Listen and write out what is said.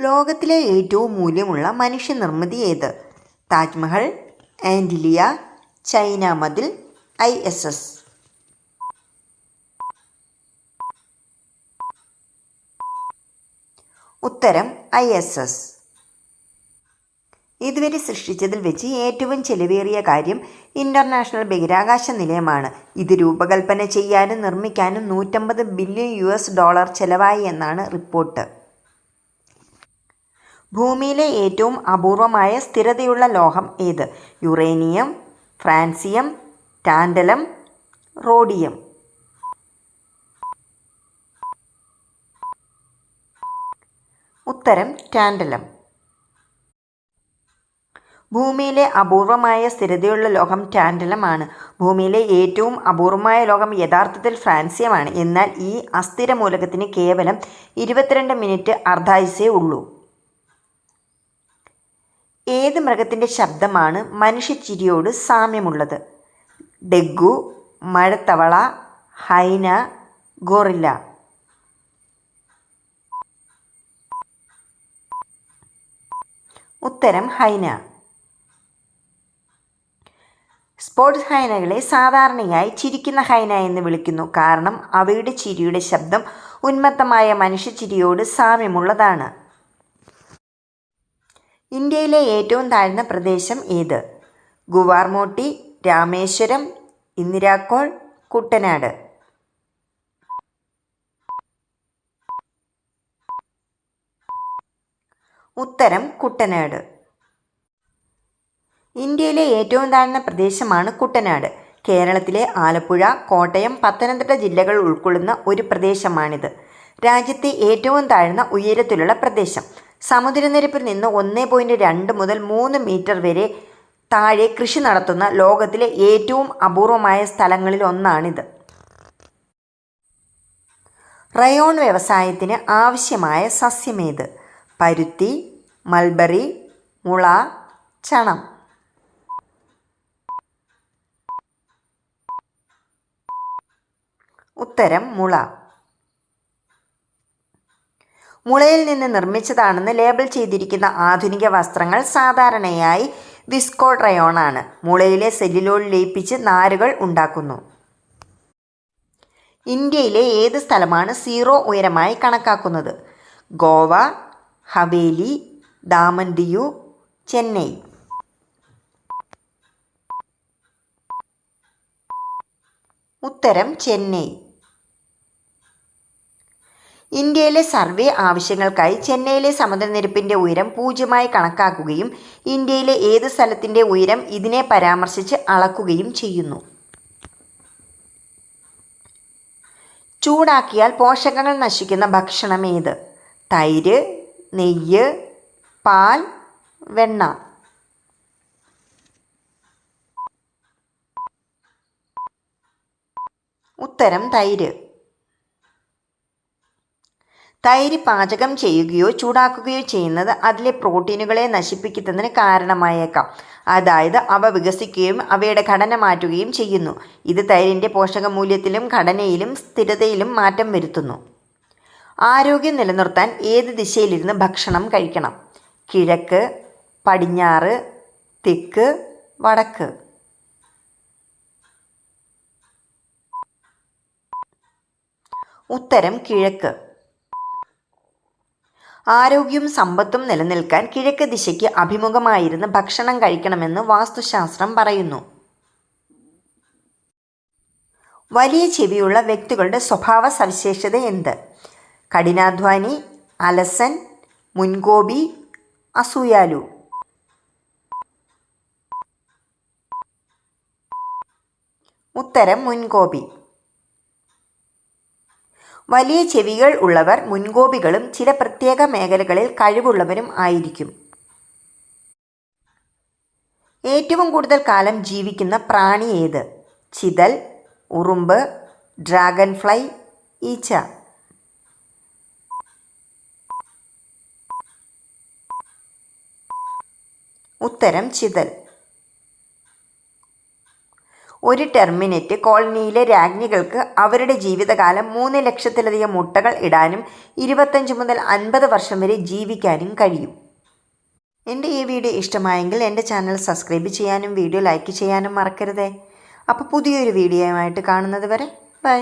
ലോകത്തിലെ ഏറ്റവും മൂല്യമുള്ള മനുഷ്യനിർമ്മിതി ഏത്? താജ്മഹൽ ആൻഡിലിയ ചൈന മതിൽ ഐ എസ് എസ്. ഉത്തരം ഐ എസ് എസ്. ഇതുവരെ സൃഷ്ടിച്ചതിൽ വെച്ച് ഏറ്റവും ചെലവേറിയ കാര്യം ഇന്റർനാഷണൽ ബഹിരാകാശ നിലയമാണ്. ഇത് രൂപകൽപ്പന ചെയ്യാനും നിർമ്മിക്കാനും നൂറ്റമ്പത് ബില്യൺ യു ഡോളർ ചെലവായി എന്നാണ് റിപ്പോർട്ട്. ഭൂമിയിലെ ഏറ്റവും അപൂർവമായ സ്ഥിരതയുള്ള ലോഹം ഏത്? Uranium francium tantalum rhodium. ഉത്തരം ടാൻഡലം. ഭൂമിയിലെ അപൂർവമായ സ്ഥിരതയുള്ള ലോഹം ടാൻഡലമാണ് ഭൂമിയിലെ ഏറ്റവും അപൂർവമായ ലോഹം യഥാർത്ഥത്തിൽ ഫ്രാൻസിയമാണ് എന്നാൽ ഈ അസ്ഥിര മൂലകത്തിന് കേവലം ഇരുപത്തിരണ്ട് മിനിറ്റ് അർദ്ധായുസേ ഉള്ളൂ. ഏത് മൃഗത്തിന്റെ ശബ്ദമാണ് മനുഷ്യച്ചിരിയോട് സാമ്യമുള്ളത്? ഡെഗു മഴത്തവള ഹൈന ഗോറില്ല. ഉത്തരം ഹൈന. സ്പോർട്സ് ഹൈനകളെ സാധാരണയായി ചിരിക്കുന്ന ഹൈന എന്ന് വിളിക്കുന്നു. കാരണം അവയുടെ ചിരിയുടെ ശബ്ദം ഉന്മത്തമായ മനുഷ്യച്ചിരിയോട് സാമ്യമുള്ളതാണ്. ഇന്ത്യയിലെ ഏറ്റവും താഴ്ന്ന പ്രദേശം ഏത്? ഗുവാർമോട്ടി രാമേശ്വരം ഇന്ദിരാക്കോൾ കുട്ടനാട്. ഉത്തരം കുട്ടനാട്. ഇന്ത്യയിലെ ഏറ്റവും താഴ്ന്ന പ്രദേശമാണ് കുട്ടനാട്. കേരളത്തിലെ ആലപ്പുഴ കോട്ടയം പത്തനംതിട്ട ജില്ലകൾ ഉൾക്കൊള്ളുന്ന ഒരു പ്രദേശമാണിത്. രാജ്യത്തെ ഏറ്റവും താഴ്ന്ന ഉയരത്തിലുള്ള പ്രദേശം. സമുദ്രനിരപ്പിൽ നിന്ന് ഒന്ന് പോയിന്റ് രണ്ട് മുതൽ മൂന്ന് മീറ്റർ വരെ താഴെ കൃഷി നടത്തുന്ന ലോകത്തിലെ ഏറ്റവും അപൂർവമായ സ്ഥലങ്ങളിൽ ഒന്നാണിത്. റയോൺ വ്യവസായത്തിന് ആവശ്യമായ സസ്യമേത് പരുത്തി മൽബറി മുള ചണം. ഉത്തരം മുള. മുളയിൽ നിന്ന് നിർമ്മിച്ചതാണെന്ന് ലേബൽ ചെയ്തിരിക്കുന്ന ആധുനിക വസ്ത്രങ്ങൾ സാധാരണയായി വിസ്കോ ആണ്. മുളയിലെ സെല്ലിലോൾ ലയിപ്പിച്ച് നാരുകൾ ഉണ്ടാക്കുന്നു. ഇന്ത്യയിലെ ഏത് സ്ഥലമാണ് സീറോ ഉയരമായി കണക്കാക്കുന്നത്? ഗോവ ഹവേലി ദാമൻ ദിയു ചെന്നൈ. ഉത്തരം ചെന്നൈ. ഇന്ത്യയിലെ സർവേ ആവശ്യങ്ങൾക്കായി ചെന്നൈയിലെ സമുദ്രനിരപ്പിന്റെ ഉയരം പൂജ്യമായി കണക്കാക്കുകയും ഇന്ത്യയിലെ ഏത് സ്ഥലത്തിന്റെ ഉയരം ഇതിനെ പരാമർശിച്ച് അളക്കുകയും ചെയ്യുന്നു. ചൂടാക്കിയാൽ പോഷകങ്ങൾ നശിക്കുന്ന ഭക്ഷണം ഏത്? തൈര് നെയ്യ് പാൽ വെണ്ണ. ഉത്തരം തൈര്. തൈര് പാചകം ചെയ്യുകയോ ചൂടാക്കുകയോ ചെയ്യുന്നത് അതിലെ പ്രോട്ടീനുകളെ നശിപ്പിക്കുന്നതിന് കാരണമായേക്കാം. അതായത് അവ വികസിക്കുകയും അവയുടെ ഘടന മാറ്റുകയും ചെയ്യുന്നു. ഇത് തൈരിന്റെ പോഷകമൂല്യത്തിലും ഘടനയിലും സ്ഥിരതയിലും മാറ്റം വരുത്തുന്നു. ആരോഗ്യം നിലനിർത്താൻ ഏത് ദിശയിലിരുന്ന് ഭക്ഷണം കഴിക്കണം? കിഴക്ക് പടിഞ്ഞാറ് തെക്ക് വടക്ക്. ഉത്തരം കിഴക്ക്. ആരോഗ്യവും സമ്പത്തും നിലനിൽക്കാൻ കിഴക്ക് ദിശയ്ക്ക് അഭിമുഖമായിരുന്ന് ഭക്ഷണം കഴിക്കണമെന്ന് വാസ്തുശാസ്ത്രം പറയുന്നു. വലിയ ചെവിയുള്ള വ്യക്തികളുടെ സ്വഭാവ സവിശേഷത എന്ത്? കഠിനാധ്വാനി അലസൻ മുൻകോപി അസൂയാലു. ഉത്തരം മുൻകോപി. വലിയ ചെവികൾ ഉള്ളവർ മുൻകോപികളും ചില പ്രത്യേക മേഖലകളിൽ കഴിവുള്ളവരും ആയിരിക്കും. ഏറ്റവും കൂടുതൽ കാലം ജീവിക്കുന്ന പ്രാണി ഏത്? ചിതൽ ഉറുമ്പ് ഡ്രാഗൺ ഫ്ലൈ ഈച്ച. ഉത്തരം ചിതൽ. ഒരു ടെർമിനറ്റ് കോളനിയിലെ രാജ്ഞികൾക്ക് അവരുടെ ജീവിതകാലം മൂന്ന് ലക്ഷത്തിലധികം മുട്ടകൾ ഇടാനും ഇരുപത്തഞ്ച് മുതൽ അൻപത് വർഷം വരെ ജീവിക്കാനും കഴിയും. എന്റെ ഈ വീഡിയോ ഇഷ്ടമായെങ്കിൽ എന്റെ ചാനൽ സബ്സ്ക്രൈബ് ചെയ്യാനും വീഡിയോ ലൈക്ക് ചെയ്യാനും മറക്കരുതേ. അപ്പോൾ പുതിയൊരു വീഡിയോയുമായിട്ട് കാണുന്നത് വരെ ബൈ.